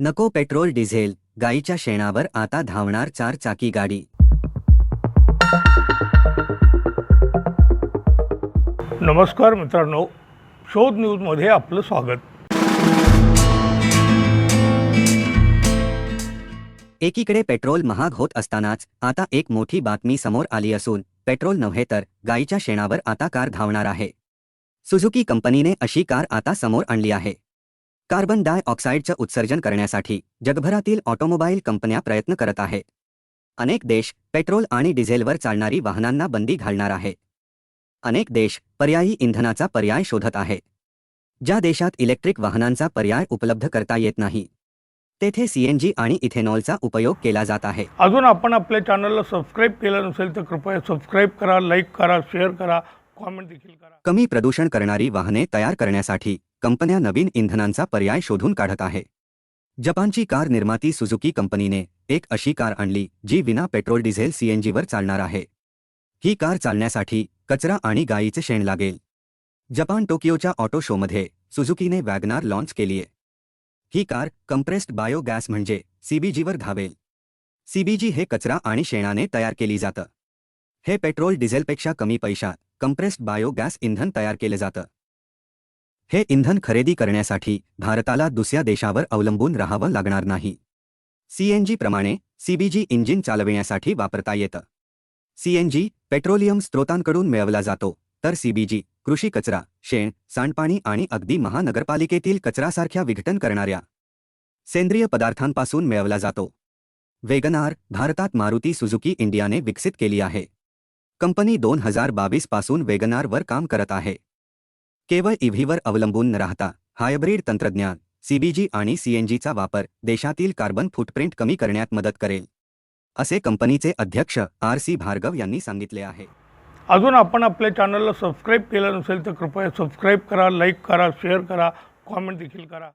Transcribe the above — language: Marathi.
नको पेट्रोल डिझेल गाईच्या शेणावर आता धावणार चार चाकी गाडी. नमस्कार मित्रांनो शोध न्यूजमध्ये आपलं स्वागत. एकीकडे पेट्रोल महाग होत असतानाच आता एक मोठी बातमी समोर आली असून पेट्रोल नव्हे तर गाईच्या शेणावर आता कार धावणार आहे. सुझुकी कंपनीने अशी कार आता समोर आणली आहे. कार्बन डाय ऑक्साईडचं उत्सर्जन करण्यासाठी जगभरातील ऑटोमोबाईल कंपन्या प्रयत्न करत आहेत. अनेक देश पेट्रोल आणि डिझेलवर चालणारी वाहनांना बंदी घालणार आहे अनेक देश पर्यायी इंधनाचा पर्याय शोधत आहे ज्या देशात इलेक्ट्रिक वाहनांचा पर्याय उपलब्ध करता येत नाही तेथे सीएनजी आणि इथेनॉलचा उपयोग केला जात आहे. अजून आपण आपल्या चॅनलला सबस्क्राईब केलं नसेल तर कृपया सबस्क्राईब करा लाईक करा शेअर करा. कमी प्रदूषण करणारी वाहने तयार करण्यासाठी कंपन्या नवीन इंधनांचा पर्याय शोधून काढत आहे. जपानची कार निर्माती सुझुकी कंपनीने एक अशी कार आणली जी विना पेट्रोल डिझेल सीएनजीवर चालणार आहे. ही कार चालण्यासाठी कचरा आणि गायीचे शेण लागेल. जपान टोकियोच्या ऑटो शोमध्ये सुझुकीने वॅगनार लॉन्च केलीये ही कार कंप्रेस्ड बायोगॅस म्हणजे सीबीजीवर धावेल. सीबीजी हे कचरा आणि शेणाने तयार केली जातं. हे पेट्रोल डिझेलपेक्षा कमी पैशात कंप्रेस्ड बायोगॅस इंधन तयार केलं जातं. हे इंधन खरेदी करण्यासाठी भारताला दुसऱ्या देशावर अवलंबून राहावं लागणार नाही. सीएनजी प्रमाणे सीबीजी इंजिन चालविण्यासाठी वापरता येतं. सीएनजी पेट्रोलियम स्त्रोतांकडून मिळवला जातो तर सीबीजी कृषी कचरा शेण सांडपाणी आणि अगदी महानगरपालिकेतील कचरासारख्या विघटन करणाऱ्या सेंद्रिय पदार्थांपासून मिळवला जातो. वेगनार भारतात मारुती सुझुकी इंडियाने विकसित केली आहे. कंपनी दोन हजार बावीसपासून वेगनारवर काम करत आहे. केवळ इव्हीवर अवलंबून न राहता हायब्रिड तंत्रज्ञान सीबीजी आणि सीएनजीचा वापर देशातील कार्बन फुटप्रिंट कमी करण्यात मदत करेल. असे कंपनीचे अध्यक्ष आर सी भार्गव यांनी सांगितले आहे. अजून आपण आपल्या चॅनलला सबस्क्राईब केलं नसेल तर कृपया सबस्क्राईब करा लाईक करा शेअर करा कॉमेंट देखील करा.